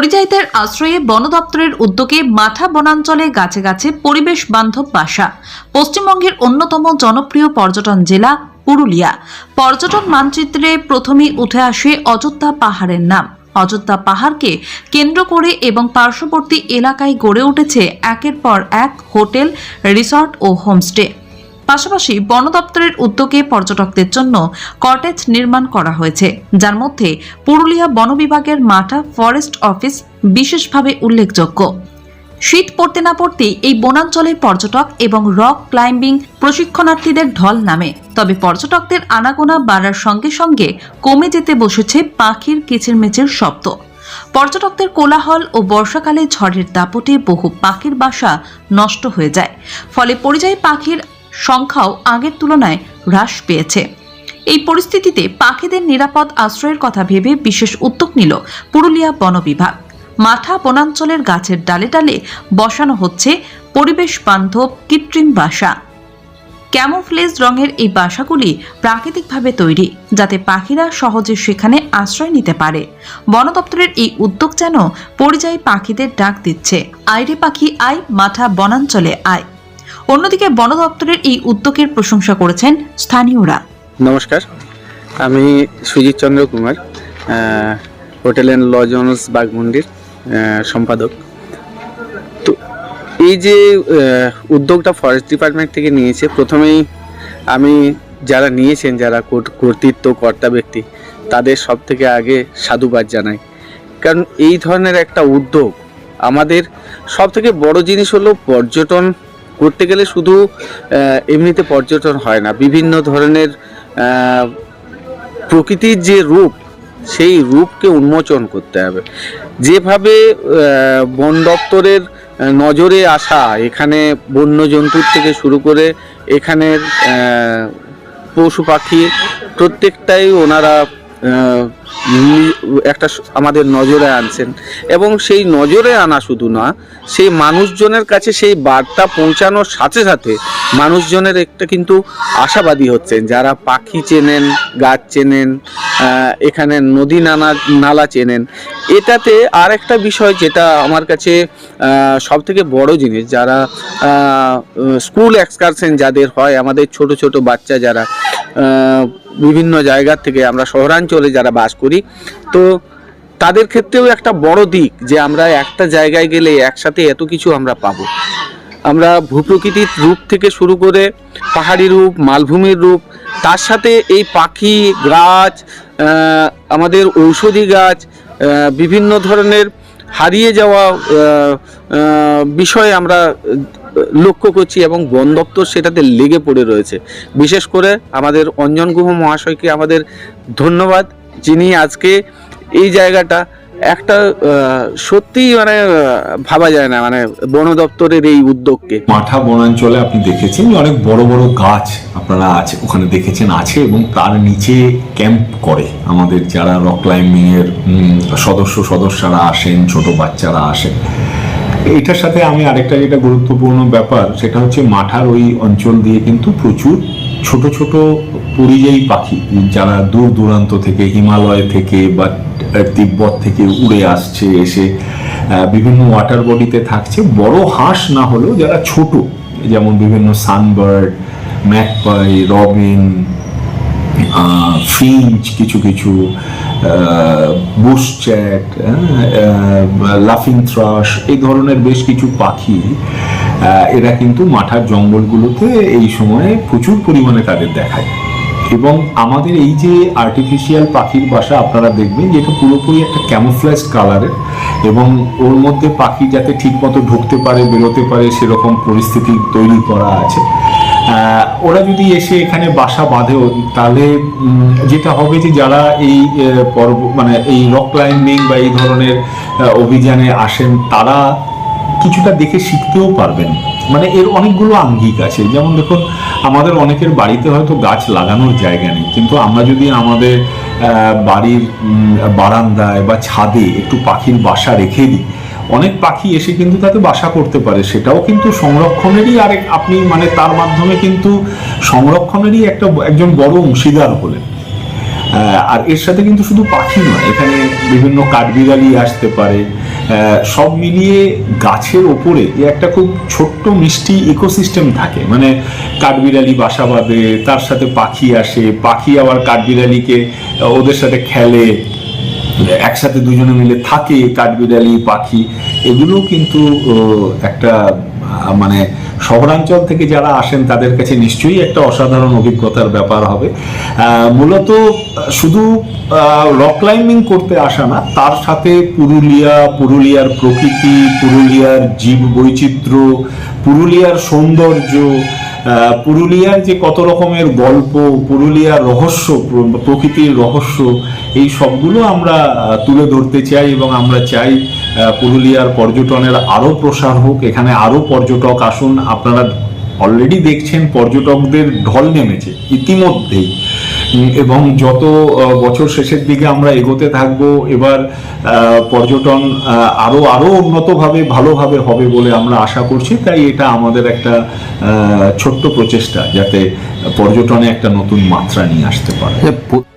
পরিযায়ীদের আশ্রয়ে বন দপ্তরের উদ্যোগে মাঠা বনাঞ্চলে গাছে গাছে পরিবেশ বান্ধব বাসা। পশ্চিমবঙ্গের অন্যতম জনপ্রিয় পর্যটন জেলা পুরুলিয়া। পর্যটন মানচিত্রে প্রথমেই উঠে আসে অযোধ্যা পাহাড়ের নাম। অযোধ্যা পাহাড়কে কেন্দ্র করে এবং পার্শ্ববর্তী এলাকায় গড়ে উঠেছে একের পর এক হোটেল, রিসর্ট ও হোমস্টে। পাশাপাশি বন দপ্তরের উদ্যোগে পর্যটকদের জন্য কটেজ নির্মাণ করা হয়েছে। যার মধ্যে পুরুলিয়া বন বিভাগের মাঠা ফরেস্ট অফিস বিশেষভাবে উল্লেখযোগ্য। শীত পড়তে না পড়তেই এই বনাঞ্চলে পর্যটক এবং রক ক্লাইম্বিং প্রশিক্ষণার্থীদের ঢল নামে। তবে পর্যটকদের আনাগোনা বাড়ার সঙ্গে সঙ্গে কমে যেতে বসেছে পাখির কিচিরমিচির শব্দ। পর্যটকদের কোলাহল ও বর্ষাকালে ঝড়ের দাপটে বহু পাখির বাসা নষ্ট হয়ে যায়। ফলে পরিযায়ী পাখির সংখ্যাও আগের তুলনায় হ্রাস পেয়েছে। এই পরিস্থিতিতে পাখিদের নিরাপদ আশ্রয়ের কথা ভেবে বিশেষ উদ্যোগ নিল পুরুলিয়া বন বিভাগ। মাঠা বনাঞ্চলের গাছের ডালে ডালে বসানো হচ্ছে পরিবেশ বান্ধব কৃত্রিম বাসা। ক্যামোফ্লেজ রঙের এই বাসাগুলি প্রাকৃতিকভাবে তৈরি, যাতে পাখিরা সহজে সেখানে আশ্রয় নিতে পারে। বন দপ্তরের এই উদ্যোগ যেন পরিযায়ী পাখিদের ডাক দিচ্ছে। আইরে পাখি আয়, মাঠা বনাঞ্চলে আয়। অন্যদিকে বন দপ্তরের এই উদ্যোগের প্রশংসা করেছেন স্থানীয়রা। নমস্কার আমি Sujit Chandra Kumar hotel and lodge owners বাগমন্ডির আহ, সম্পাদক। তো এই যে উদ্যোগটা ফরেস্ট ডিপার্টমেন্ট থেকে নিয়েছে প্রথমেই আমি যারা নিয়েছেন যারা কর্তৃত্ব কর্তা ব্যক্তি তাদের সব থেকে আগে সাধুবাদ জানাই। কারণ এই ধরনের একটা উদ্যোগ আমাদের সব থেকে বড় জিনিস হলো পর্যটন করতে গেলে শুধু এমনিতে পর্যটন হয় না। বিভিন্ন ধরনের প্রকৃতির যে রূপ, সেই রূপকে উন্মোচন করতে হবে। যেভাবে বন দপ্তরের নজরে আসা, এখানে বন্য বন্যজন্তুর থেকে শুরু করে এখানের পশু পাখি, প্রত্যেকটাই ওনারা একটা আমাদের নজরে আনছেন। এবং সেই নজরে আনা শুধু না, সেই মানুষজনের কাছে সেই বার্তা পৌঁছানোর সাথে সাথে মানুষজনের একটা কিন্তু আশাবাদী হচ্ছেন। যারা পাখি চেনেন, গাছ চেনেন এখানে নদী নানা, নালা চেনেন, এটাতে আর একটা বিষয় যেটা আমার কাছে সব থেকে বড় জিনিস, যারা স্কুল এক্সকারশন যাদের হয়, আমাদের ছোট ছোট বাচ্চা যারা বিভিন্ন জায়গা থেকে আমরা শহরাঞ্চলে যারা বাস করি তো তাদের ক্ষেত্রেও একটা বড় দিক যে আমরা একটা জায়গায় গেলে একসাথে এত কিছু আমরা পাবো। আমরা ভূপ্রকৃতির রূপ থেকে শুরু করে পাহাড়ি রূপ, মালভূমির রূপ, তার সাথে এই পাখি, গাছ আমাদের ঔষধি গাছ বিভিন্ন ধরনের হারিয়ে যাওয়া বিষয় আমরা লক্ষ্য করছি এবং বন দপ্তর সেটাতে লেগে পড়ে রয়েছে। বিশেষ করে আমাদের অঞ্জন গুহ মহাশয়কে আমাদের ধন্যবাদ। যিনি আজকে এই জায়গাটা একটা আহ, সত্যিই মানে ভাবা যায় না মানে বন দপ্তরের এই উদ্যোগকে। মাঠা বনাঞ্চলে আপনি দেখেছেন অনেক বড় বড় গাছ আপনারা আছে ওখানে দেখেছেন আছে এবং তার নিচে ক্যাম্প করে। আমাদের যারা রক ক্লাইম্বিং এর সদস্য সদস্যরা আসেন ছোট বাচ্চারা আসেন। এটার সাথে আমি আরেকটা যেটা গুরুত্বপূর্ণ ব্যাপার সেটা হচ্ছে মাঠার ওই অঞ্চল দিয়ে কিন্তু প্রচুর ছোট ছোট পরিযায়ী পাখি। যারা দূর দূরান্ত থেকে, হিমালয় থেকে বা তিব্বত থেকে উড়ে আসছে, এসে বিভিন্ন ওয়াটার বডিতে থাকছে। বড় হাঁস না হলেও যারা ছোট, যেমন বিভিন্ন সানবার্ড ম্যাকপাই রবিন ফিঞ্চ কিছু কিছু বুশ চ্যাট লাফিং থ্রাশ এই ধরনের বেশ কিছু পাখি এরা কিন্তু মাঠার জঙ্গলগুলোতে এই সময়ে প্রচুর পরিমাণে তাদের দেখায়। এবং আমাদের এই যে আর্টিফিশিয়াল পাখির বাসা আপনারা দেখবেন যে এটা পুরোপুরি একটা ক্যামোফ্লেজ কালারের এবং ওর মধ্যে পাখি যাতে ঠিকমতো ঢুকতে পারে, বেরোতে পারে, সেরকম পরিস্থিতি তৈরি করা আছে। ওরা যদি এসে এখানে বাসা বাঁধেও তাহলে যেটা হবে যে যারা এই পর্ব মানে এই রক ক্লাইম্বিং বা এই ধরনের অভিযানে আসেন, তারা কিছুটা দেখে শিখতেও পারবেন। মানে এর অনেকগুলো আঙ্গিক আছে। যেমন দেখুন আমাদের অনেকের বাড়িতে হয়তো গাছ লাগানোর জায়গা নেই, কিন্তু আমরা যদি আমাদের বাড়ির বারান্দায় বা ছাদে একটু পাখির বাসা রেখে দিই, অনেক পাখি এসে কিন্তু তাতে বাসা করতে পারে। সেটাও কিন্তু সংরক্ষণেরই আরেক, আপনি মানে তার মাধ্যমে কিন্তু সংরক্ষণেরই একটা একজন বড় অংশীদার হলেন। আর এর সাথে কিন্তু শুধু পাখি নয়, এখানে বিভিন্ন কাঠবিড়ালি আসতে পারে সব মিলিয়ে গাছের ওপরে যে একটা খুব ছোট্ট মিষ্টি ইকোসিস্টেম থাকে। মানে কাঠবিড়ালি বাসা বাঁধে, তার সাথে পাখি আসে, পাখি আবার কাঠবিড়ালিকে ওদের সাথে খেলে, একসাথে দুজনে মিলে থাকে, কাঠবিড়ালি, পাখি এগুলো কিন্তু একটা মানে শহরাঞ্চল থেকে যারা আসেন, তাদের কাছে নিশ্চয়ই একটা অসাধারণ অভিজ্ঞতার ব্যাপার হবে। মূলত শুধু রক ক্লাইম্বিং করতে আসা না, তার সাথে পুরুলিয়া, পুরুলিয়ার প্রকৃতি, পুরুলিয়ার জীব বৈচিত্র্য পুরুলিয়ার সৌন্দর্য পুরুলিয়ার যে কত রকমের গল্প, পুরুলিয়ার রহস্য প্রকৃতির রহস্য, এই সবগুলো আমরা তুলে ধরতে চাই এবং আমরা চাই পুরুলিয়ার পর্যটনের আরও প্রসার হোক। এখানে আরও পর্যটক আসুন। আপনারা অলরেডি দেখছেন পর্যটকদের ঢল নেমেছে ইতিমধ্যেই। এবং যত বছর শেষের দিকে আমরা এগোতে থাকব, এবার পর্যটন আরও আরও আরও উন্নতভাবে, ভালোভাবে হবে বলে আমরা আশা করছি। তাই এটা আমাদের একটা ছোট্ট প্রচেষ্টা যাতে পর্যটনে একটা নতুন মাত্রা নিয়ে আসতে পারে। প-